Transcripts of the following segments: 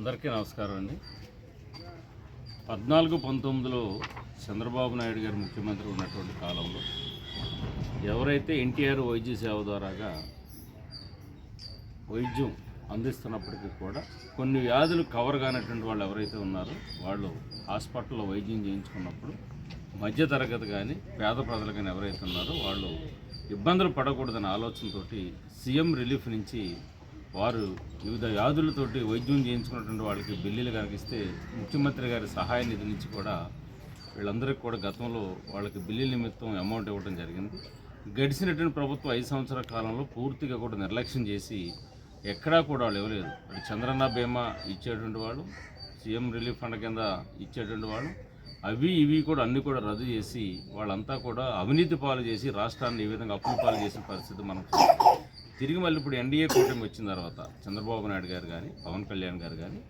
అందరికీ నమస్కారం అండి. పద్నాలుగు పంతొమ్మిదిలో చంద్రబాబు నాయుడు గారు ముఖ్యమంత్రి ఉన్నటువంటి కాలంలో ఎవరైతే ఎన్టీఆర్ వైద్య సేవ ద్వారాగా వైద్యం అందిస్తున్నప్పటికీ కూడా కొన్ని వ్యాధులు కవర్ కానటువంటి వాళ్ళు ఎవరైతే ఉన్నారో వాళ్ళు హాస్పిటల్లో వైద్యం చేయించుకున్నప్పుడు మధ్యతరగతి కానీ పేద ప్రజలు కానీ ఎవరైతే ఉన్నారో వాళ్ళు ఇబ్బందులు పడకూడదనే ఆలోచనతోటి సీఎం రిలీఫ్ నుంచి వారు వివిధ వ్యాధులతోటి వైద్యం చేయించుకున్నటువంటి వాళ్ళకి బిల్లులు కనిపిస్తే ముఖ్యమంత్రి గారి సహాయ నిధి నుంచి కూడా వీళ్ళందరికీ కూడా గతంలో వాళ్ళకి బిల్లుల నిమిత్తం అమౌంట్ ఇవ్వడం జరిగింది గడిచినటువంటి ప్రభుత్వం ఐదు సంవత్సరాల కాలంలో పూర్తిగా కూడా నిర్లక్ష్యం చేసి ఎక్కడా కూడా వాళ్ళు ఇవ్వలేదు అటు చంద్రన్న బీమా ఇచ్చేటువంటి వాళ్ళు సీఎం రిలీఫ్ ఫండ్ కింద ఇచ్చేటువంటి వాళ్ళు అవి ఇవి కూడా అన్నీ కూడా రద్దు చేసి వాళ్ళంతా కూడా అవినీతి పాలు చేసి రాష్ట్రాన్ని ఈ విధంగా అప్పుల పాలు చేసిన పరిస్థితి మనం చూస్తాం. తిరిగి మళ్ళీ ఇప్పుడు ఎన్డీఏ కూటమి వచ్చిన తర్వాత చంద్రబాబు నాయుడు గారు కానీ పవన్ కళ్యాణ్ గారు కానీ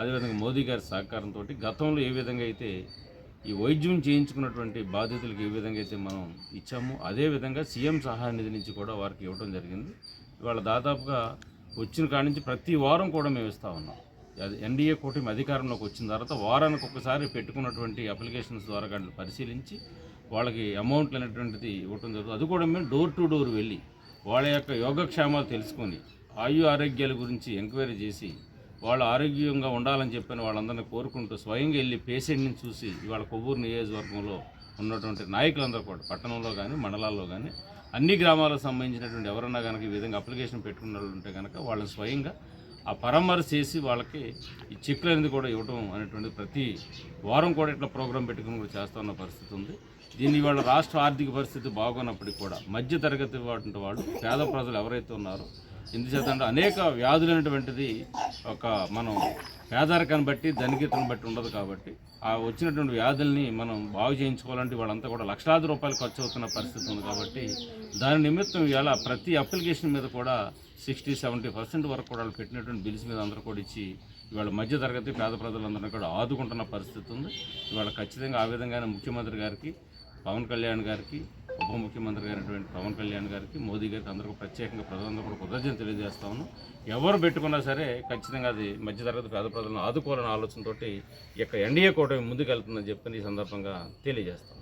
అదేవిధంగా మోదీ గారి సహకారంతో గతంలో ఏ విధంగా అయితే ఈ వైద్యం చేయించుకున్నటువంటి బాధితులకు ఏ విధంగా అయితే మనం ఇచ్చామో అదే విధంగా సీఎం సహాయ నిధి నుంచి కూడా వారికి ఇవ్వడం జరిగింది. ఇవాళ దాదాపుగా వచ్చిన కాడి నుంచి ప్రతి వారం కూడా మేము ఇస్తూ ఉన్నాం. అది ఎన్డీఏ కూటమి అధికారంలోకి వచ్చిన తర్వాత వారానికి ఒకసారి పెట్టుకున్నటువంటి అప్లికేషన్స్ ద్వారా పరిశీలించి వాళ్ళకి అమౌంట్లు అనేటువంటిది ఇవ్వటం జరుగుతుంది. అది కూడా మేము డోర్ టు డోర్ వెళ్ళి వాళ్ళ యొక్క యోగక్షేమాలు తెలుసుకొని ఆయు ఆరోగ్యాల గురించి ఎంక్వైరీ చేసి వాళ్ళు ఆరోగ్యంగా ఉండాలని చెప్పిన వాళ్ళందరినీ కోరుకుంటూ స్వయంగా వెళ్ళి పేషెంట్ని చూసి ఇవాళ కొవ్వూరు నియోజకవర్గంలో ఉన్నటువంటి నాయకులందరూ కూడా పట్టణంలో కానీ మండలాల్లో కానీ అన్ని గ్రామాలకు సంబంధించినటువంటి ఎవరన్నా కనుక ఈ విధంగా అప్లికేషన్ పెట్టుకున్న వాళ్ళు ఉంటే కనుక వాళ్ళని స్వయంగా ఆ పరామర్శ చేసి వాళ్ళకి ఈ చెక్లు అనేది కూడా ఇవ్వడం అనేటువంటి ప్రతి వారం కూడా ఇట్లా ప్రోగ్రాం పెట్టుకుని కూడా చేస్తున్న పరిస్థితి ఉంది. దీన్ని ఇవాళ రాష్ట్ర ఆర్థిక పరిస్థితి బాగున్నప్పటికీ కూడా మధ్య తరగతి వాటి వాళ్ళు పేద ప్రజలు ఎవరైతే ఉన్నారో ఎందుచేత అంటే అనేక వ్యాధులైనటువంటిది ఒక మనం పేదరికాన్ని బట్టి ధనికతను బట్టి ఉండదు కాబట్టి ఆ వచ్చినటువంటి వ్యాధుల్ని మనం బాగు చేయించుకోవాలంటే వాళ్ళంతా కూడా లక్షలాది రూపాయలు ఖర్చు అవుతున్న పరిస్థితి ఉంది కాబట్టి దాని నిమిత్తం ఇవాళ ప్రతి అప్లికేషన్ మీద కూడా సిక్స్టీ సెవెంటీ పర్సెంట్ వరకు కూడా వాళ్ళు పెట్టినటువంటి బిల్స్ మీద అందరూ కూడా ఇచ్చి ఇవాళ మధ్య తరగతి పేద ప్రజలందరినీ కూడా ఆదుకుంటున్న పరిస్థితి ఉంది. ఇవాళ ఖచ్చితంగా ఆ విధంగానే ముఖ్యమంత్రి గారికి పవన్ కళ్యాణ్ గారికి ఉప ముఖ్యమంత్రి అయినటువంటి పవన్ కళ్యాణ్ గారికి మోదీ గారికి అందరికీ ప్రత్యేకంగా ప్రజలందరూ కూడా కృతజ్ఞత తెలియజేస్తా ఉన్నాం. ఎవరు పెట్టుకున్నా సరే ఖచ్చితంగా అది మధ్యతరగతి పేద ప్రజలను ఆదుకోవాలనే ఆలోచనతోటి ఈ యొక్క ఎన్డీఏ కూటమి ముందుకెళ్తుందని చెప్పి ఈ సందర్భంగా తెలియజేస్తాం